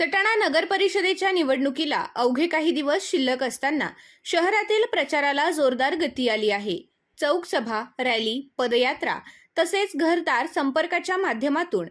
सटाणा नगर परिषदेच्या निवडणुकीला अवघे काही दिवस शिल्लक असताना शहरातील प्रचाराला जोरदार गती आली आहे. चौक सभा रॅली पदयात्रा तसेच घरदार संपर्काच्या माध्यमातून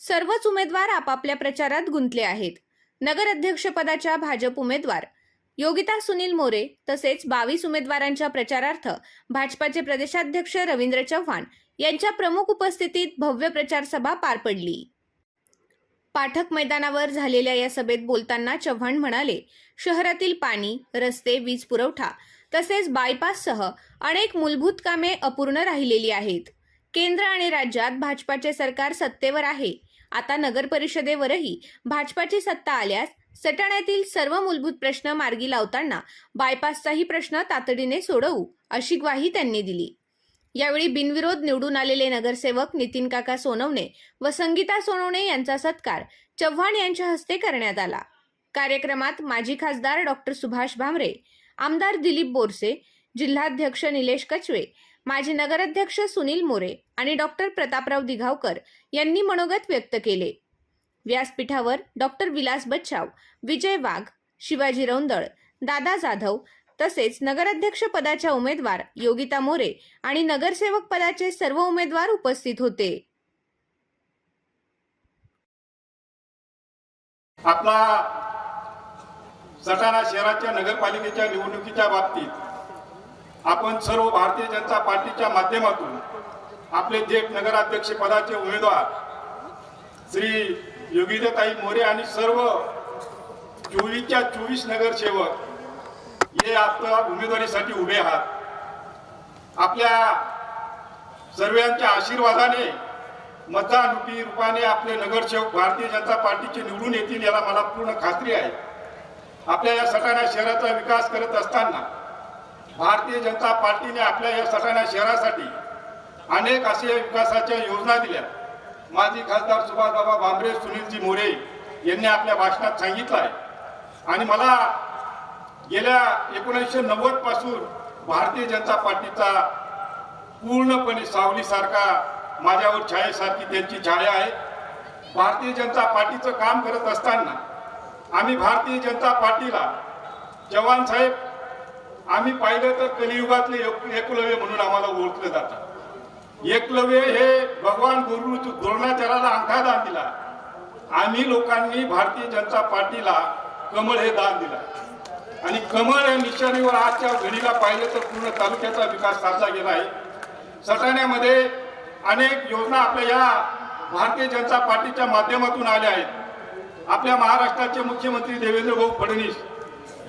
सर्वच उमेदवार आपापल्या प्रचारात गुंतले आहेत. नगर अध्यक्षपदाच्या भाजप उमेदवार योगिता सुनील मोरे तसेच बावीस उमेदवारांच्या प्रचारार्थ भाजपाचे प्रदेशाध्यक्ष रवींद्र चव्हाण यांच्या प्रमुख उपस्थितीत भव्य प्रचार सभा पार पडली. पाठक मैदानावर झालेल्या या सभेत बोलताना चव्हाण म्हणाले शहरातील पाणी रस्ते वीज पुरवठा तसेच बायपाससह अनेक मूलभूत कामे अपूर्ण राहिलेली आहेत. केंद्र आणि राज्यात भाजपाचे सरकार सत्तेवर आहे. आता नगर परिषदेवरही भाजपाची सत्ता आल्यास सटाण्यातील सर्व मूलभूत प्रश्न मार्गी लावताना बायपासचाही प्रश्न तातडीने सोडवू अशी ग्वाही त्यांनी दिली. यावेळी बिनविरोध निवडून आलेले नगरसेवक नितीन काका सोनवणे व संगीता सोनवणे यांचा सत्कार चव्हाण यांच्या हस्ते करण्यात आला. कार्यक्रमात माजी खासदार डॉक्टर सुभाष भामरे आमदार दिलीप बोरसे जिल्हाध्यक्ष निलेश कचवे माजी नगराध्यक्ष सुनील मोरे आणि डॉक्टर प्रतापराव दिघावकर यांनी मनोगत व्यक्त केले. व्यासपीठावर डॉक्टर विलास बच्छाव विजय वाघ शिवाजी रौंदळ दादा जाधव तसेच नगराध्यक्ष पदाच्या उमेदवार योगिता मोरे आणि नगरसेवक पदाचे सर्व उमेदवार उपस्थित होते. आपला सटाणा शहराच्या नगरपालिकेच्या निवडणुकीच्या बाबतीत आपण सर्व भारतीय जनता पार्टीच्या माध्यमातून आपले जे नगराध्यक्ष पदाचे उमेदवार श्री योगिताताई मोरे आणि सर्व चोवीसच्या चोवीस नगरसेवक हे आपल्या उमेदवारीसाठी उभे आहात. आपल्या सर्वांच्या आशीर्वादाने मतदान रूपाने आपले नगरसेवक भारतीय जनता पार्टीचे निवडून येतील याला मला पूर्ण खात्री आहे. आपल्या या सटाणा शहराचा विकास करत असताना भारतीय जनता पार्टीने आपल्या या सटाणा शहरासाठी अनेक असे विकासाच्या योजना दिल्या. माजी खासदार सुभाषबाबा भांबरे सुनीलजी मोरे यांनी आपल्या भाषणात सांगितलं आहे. आणि मला गेल्या एकोणीसशे नव्वदपासून भारतीय जनता पार्टीचा पूर्णपणे सावलीसारखा माझ्यावर छायेसारखी त्यांची छाया आहे. भारतीय जनता पार्टीचं काम करत असताना आम्ही भारतीय जनता पार्टीला जवान साहेब आम्ही पाहिलं तर कलियुगातले एक- एकलव्य म्हणून आम्हाला ओळखलं जातं. एकलव्य हे भगवान गुरु द्रोणाचाराला अंगठा दान दिला. आम्ही लोकांनी भारतीय जनता पार्टीला कमळ हे दान दिलं. आणि कमळ या निशाणीवर आजच्या घडीला पाहिलं तर पूर्ण तालुक्याचा विकास साधला गेला आहे. सटाण्यामध्ये अनेक योजना आपल्या या भारतीय जनता पार्टीच्या माध्यमातून आल्या आहेत. आपल्या महाराष्ट्राचे मुख्यमंत्री देवेंद्र भाऊ फडणवीस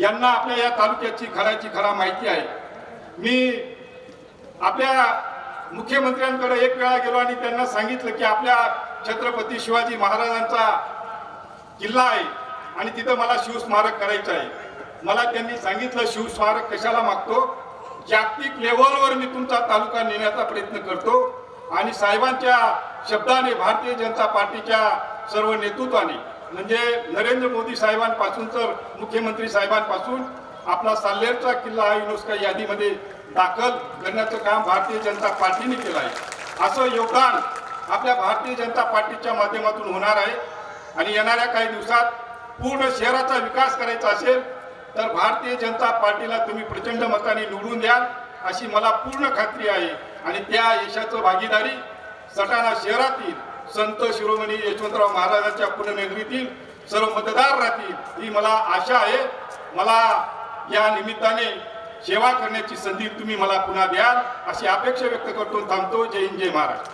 यांना आपल्या या तालुक्याची खऱ्याची खरा माहिती आहे. मी आपल्या मुख्यमंत्र्यांकडे एक वेळा गेलो आणि त्यांना सांगितलं की आपल्या छत्रपती शिवाजी महाराजांचा किल्ला आहे आणि तिथं मला शिवस्मारक करायचं आहे. मला त्यांनी सांगितलं शिवस्मारक कशाला मागतो? जागतिक लेवलवर मी तुमचा तालुका नेण्याचा प्रयत्न करतो आणि साहेबांच्या शब्दाने भारतीय जनता पार्टीच्या सर्व नेतृत्वाने म्हणजे नरेंद्र मोदी साहेबांपासून तर मुख्यमंत्री साहेबांपासून आपला साल्लेरचा किल्ला हा युनेस्को यादीमध्ये दाखल करण्याचं काम भारतीय जनता पार्टीने केलं आहे. असं योगदान आपल्या भारतीय जनता पार्टीच्या माध्यमातून होणार आहे. आणि येणाऱ्या काही दिवसात पूर्ण शहराचा विकास करायचा असेल तर भारतीय जनता पार्टीला तुम्ही प्रचंड मताने निवडून द्याल अशी मला पूर्ण खात्री आहे. आणि त्या यशाचं भागीदारी सटाणा शहरातील संत शिरोमणी यशवंतराव महाराजांच्या पुण्यनगरीतील सर्व मतदार राहतील ही मला आशा आहे. मला या निमित्ताने सेवा करण्याची संधी तुम्ही मला पुन्हा द्याल अशी अपेक्षा व्यक्त करतो. थांबतो. जय हिंद जय महाराष्ट्र.